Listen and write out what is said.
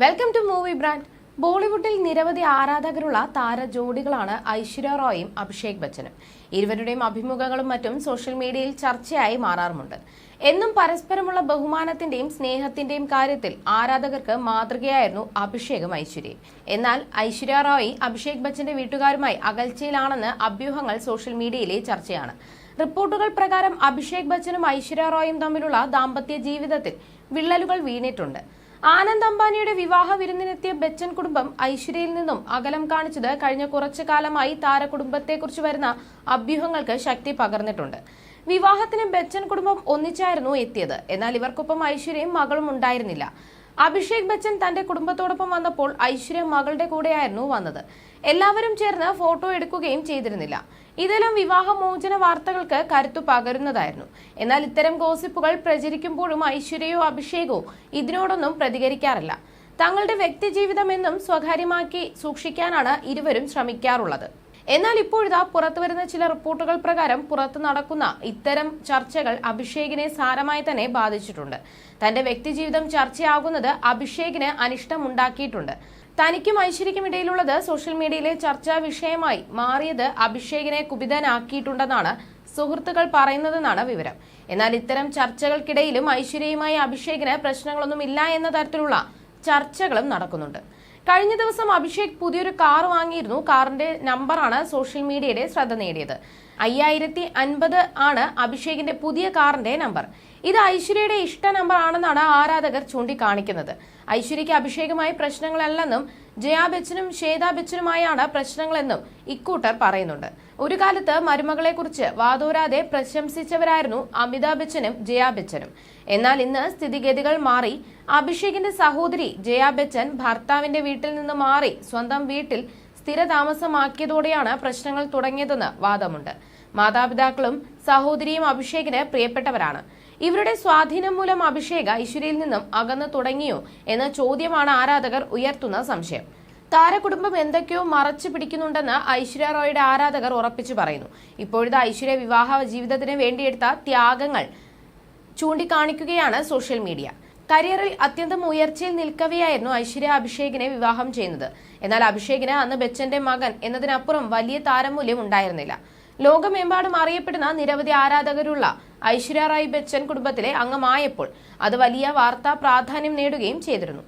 Welcome to movie brand ബോളിവുഡിൽ നിരവധി ആരാധകരുള്ള താര ജോഡികളാണ് ഐശ്വര്യ റോയും അഭിഷേക് ബച്ചനും. ഇരുവരുടെയും അഭിമുഖങ്ങളും മറ്റും സോഷ്യൽ മീഡിയയിൽ ചർച്ചയായി മാറാറുമുണ്ട്. എന്നും പരസ്പരമുള്ള ബഹുമാനത്തിന്റെയും സ്നേഹത്തിന്റെയും കാര്യത്തിൽ ആരാധകർക്ക് മാതൃകയായിരുന്നു അഭിഷേകും ഐശ്വര്യയും. എന്നാൽ ഐശ്വര്യ റോയ് അഭിഷേക് ബച്ചന്റെ വീട്ടുകാരുമായി അകൽച്ചയിലാണെന്ന് അഭ്യൂഹങ്ങൾ സോഷ്യൽ മീഡിയയിലെ ചർച്ചയാണ്. റിപ്പോർട്ടുകൾ പ്രകാരം അഭിഷേക് ബച്ചനും ഐശ്വര്യ റോയും തമ്മിലുള്ള ദാമ്പത്യ ജീവിതത്തിൽ വിള്ളലുകൾ വീണിട്ടുണ്ട്. ആനന്ദ് അംബാനിയുടെ വിവാഹ വിരുന്നിനെത്തിയ ബച്ചൻ കുടുംബം ഐശ്വര്യയിൽ നിന്നും അകലം കാണിച്ചത് കഴിഞ്ഞ കുറച്ചു കാലമായി താരകുടുംബത്തെക്കുറിച്ച് വരുന്ന അഭ്യൂഹങ്ങൾക്ക് ശക്തി പകർന്നിട്ടുണ്ട്. വിവാഹത്തിന് ബച്ചൻ കുടുംബം ഒന്നിച്ചായിരുന്നു എത്തിയത്. എന്നാൽ ഇവർക്കൊപ്പം ഐശ്വര്യയും മകളും ഉണ്ടായിരുന്നില്ല. അഭിഷേക് ബച്ചൻ തന്റെ കുടുംബത്തോടൊപ്പം വന്നപ്പോൾ ഐശ്വര്യ മകളുടെ കൂടെയായിരുന്നു വന്നത്. എല്ലാവരും ചേർന്ന് ഫോട്ടോ എടുക്കുകയും ചെയ്തിരുന്നില്ല. ഇതെല്ലാം വിവാഹമോചന വാർത്തകൾക്ക് കരുത്തു പകരുന്നതായിരുന്നു. എന്നാൽ ഇത്തരം ഗോസിപ്പുകൾ പ്രചരിക്കുമ്പോഴും ഐശ്വര്യയോ അഭിഷേകോ ഇതിനോടൊന്നും പ്രതികരിക്കാറില്ല. തങ്ങളുടെ വ്യക്തിജീവിതമെന്നും സ്വകാര്യമാക്കി സൂക്ഷിക്കാനാണ് ഇരുവരും ശ്രമിക്കാറുള്ളത്. എന്നാൽ ഇപ്പോഴിതാ പുറത്തുവരുന്ന ചില റിപ്പോർട്ടുകൾ പ്രകാരം പുറത്തു നടക്കുന്ന ഇത്തരം ചർച്ചകൾ അഭിഷേകിനെ സാരമായി തന്നെ ബാധിച്ചിട്ടുണ്ട്. തന്റെ വ്യക്തിജീവിതം ചർച്ചയാകുന്നത് അഭിഷേകിന് അനിഷ്ടമുണ്ടാക്കിയിട്ടുണ്ട്. തനിക്കും ഐശ്വര്യക്കും ഇടയിലുള്ളത് സോഷ്യൽ മീഡിയയിലെ ചർച്ചാ വിഷയമായി മാറിയത് അഭിഷേകിനെ കുപിതനാക്കിയിട്ടുണ്ടെന്നാണ് സുഹൃത്തുക്കൾ പറയുന്നതെന്നാണ് വിവരം. എന്നാൽ ഇത്തരം ചർച്ചകൾക്കിടയിലും ഐശ്വര്യയുമായി അഭിഷേകിന് പ്രശ്നങ്ങളൊന്നും ഇല്ല എന്ന തരത്തിലുള്ള ചർച്ചകളും നടക്കുന്നുണ്ട്. കഴിഞ്ഞ ദിവസം അഭിഷേക് പുതിയൊരു കാർ വാങ്ങിയിരുന്നു. കാറിന്റെ നമ്പറാണ് സോഷ്യൽ മീഡിയയുടെ ശ്രദ്ധ നേടിയത്. അയ്യായിരത്തി അൻപത് ആണ് അഭിഷേകിന്റെ പുതിയ കാറിന്റെ നമ്പർ. ഇത് ഐശ്വര്യയുടെ ഇഷ്ട നമ്പർ ആണെന്നാണ് ആരാധകർ ചൂണ്ടിക്കാണിക്കുന്നത്. ഐശ്വര്യയ്ക്ക് അഭിഷേകുമായി പ്രശ്നങ്ങളല്ലെന്നും ജയാ ബച്ചനും ശ്വേതാ ബച്ചനുമായാണ് പ്രശ്നങ്ങളെന്നും ഇക്കൂട്ടർ പറയുന്നുണ്ട്. ഒരു കാലത്ത് മരുമകളെ കുറിച്ച് വാതോരാതെ പ്രശംസിച്ചവരായിരുന്നു അമിതാഭ് ബച്ചനും ജയാ ബച്ചനും. എന്നാൽ ഇന്ന് സ്ഥിതിഗതികൾ മാറി. അഭിഷേകിന്റെ സഹോദരി ജയാ ബച്ചൻ ഭർത്താവിന്റെ വീട്ടിൽ നിന്ന് മാറി സ്വന്തം വീട്ടിൽ സ്ഥിരതാമസമാക്കിയതോടെയാണ് പ്രശ്നങ്ങൾ തുടങ്ങിയതെന്ന് വാദമുണ്ട്. മാതാപിതാക്കളും സഹോദരിയും അഭിഷേകിന് പ്രിയപ്പെട്ടവരാണ്. ഇവരുടെ സ്വാധീനം മൂലം അഭിഷേക് ഐശ്വര്യയിൽ നിന്നും അകന്നു തുടങ്ങിയോ എന്ന ചോദ്യമാണ് ആരാധകർ ഉയർത്തുന്ന സംശയം. താരകുടുംബം എന്തൊക്കെയോ മറച്ചു പിടിക്കുന്നുണ്ടെന്ന് ഐശ്വര്യ റോയുടെ ആരാധകർ ഉറപ്പിച്ചു പറയുന്നു. ഇപ്പോഴത്തെ ഐശ്വര്യ വിവാഹ ജീവിതത്തിന് വേണ്ടിയെടുത്ത ത്യാഗങ്ങൾ ചൂണ്ടിക്കാണിക്കുകയാണ് സോഷ്യൽ മീഡിയ. കരിയറിൽ അത്യന്തം ഉയർച്ചയിൽ നിൽക്കവെയായിരുന്നു ഐശ്വര്യ അഭിഷേകിനെ വിവാഹം ചെയ്യുന്നത്. എന്നാൽ അഭിഷേകിന് അന്ന് ബച്ചന്റെ മകൻ എന്നതിനപ്പുറം വലിയ താരമൂല്യം ഉണ്ടായിരുന്നില്ല. ലോകമെമ്പാടും അറിയപ്പെടുന്ന നിരവധി ആരാധകരുള്ള ഐശ്വര്യ റായ് ബച്ചൻ കുടുംബത്തിലെ അംഗമായപ്പോൾ അത് വലിയ വാർത്താ പ്രാധാന്യം നേടുകയും ചെയ്തിരുന്നു.